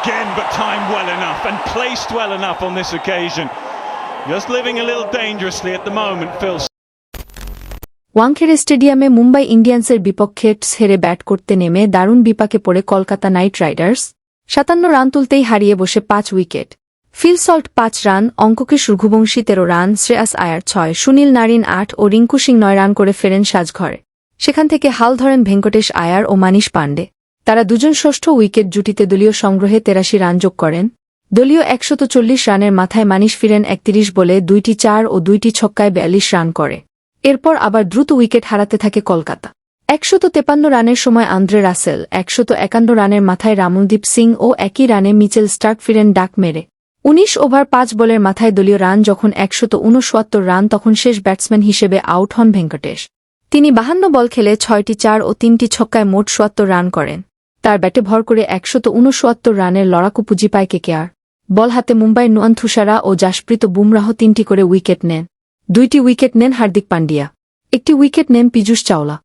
again, but timed well enough and placed well enough on this occasion. Just living a little dangerously at the moment, Phil. Wankhede স্টেডিয়ামে মুম্বাই ইন্ডিয়ান্সের বিপক্ষে হেরে bat করতে নেমে দারুণ বিপাকে পড়ে কলকাতা নাইট রাইডার্স। সাতান্ন রান তুলতেই হারিয়ে বসে পাঁচ উইকেট। ফিল সল্ট পাঁচ রান অঙ্ককে রঘুবংশী তেরো রান শ্রেয়াস আয়ার ছয় সুনীল নারিন আট ও রিঙ্কু সিং নয় রান করে ফেরেন সাজঘরে। সেখান থেকে হাল ধরেন ভেঙ্কটেশ আয়ার ও মানিশ পাণ্ডে। তারা দুজন ষষ্ঠ উইকেট জুটিতে দলীয় সংগ্রহে তেরাশি রান যোগ করেন। দলীয় একশত চল্লিশ রানের মাথায় মানিশ ফিরেন একত্রিশ বলে দুইটি চার ও দুইটি ছক্কায় বিয়াল্লিশ রান করে। এরপর আবার দ্রুত উইকেট হারাতে থাকে কলকাতা। একশত তেপান্ন রানের সময় আন্দ্রে রাসেল, একশত একান্ন রানের মাথায় রামনদীপ সিং ও একই রানে মিচেল স্টার্ক ফিরেন ডাক মেরে। উনিশ ওভার পাঁচ বলের মাথায় দলীয় রান যখন একশত উনসত্তর রান তখন শেষ ব্যাটসম্যান হিসেবে আউট হন ভেঙ্কটেশ। তিনি বাহান্ন বল খেলে ছয়টি চার ও তিনটি ছক্কায় মোট সোয়াত্তর রান করেন। তার ব্যাটে ভর করে একশত উনসত্তর রানের লড়াকু পুঁজি পায় কেকেআর। বল হাতে মুম্বাইয়ের নুয়ান থুসারা ও জাসপ্রীত বুমরাহ তিনটি করে উইকেট নেন। দুইটি উইকেট নেন হার্দিক পান্ডিয়া একটি উইকেট নেন পীযুষ চাওলা।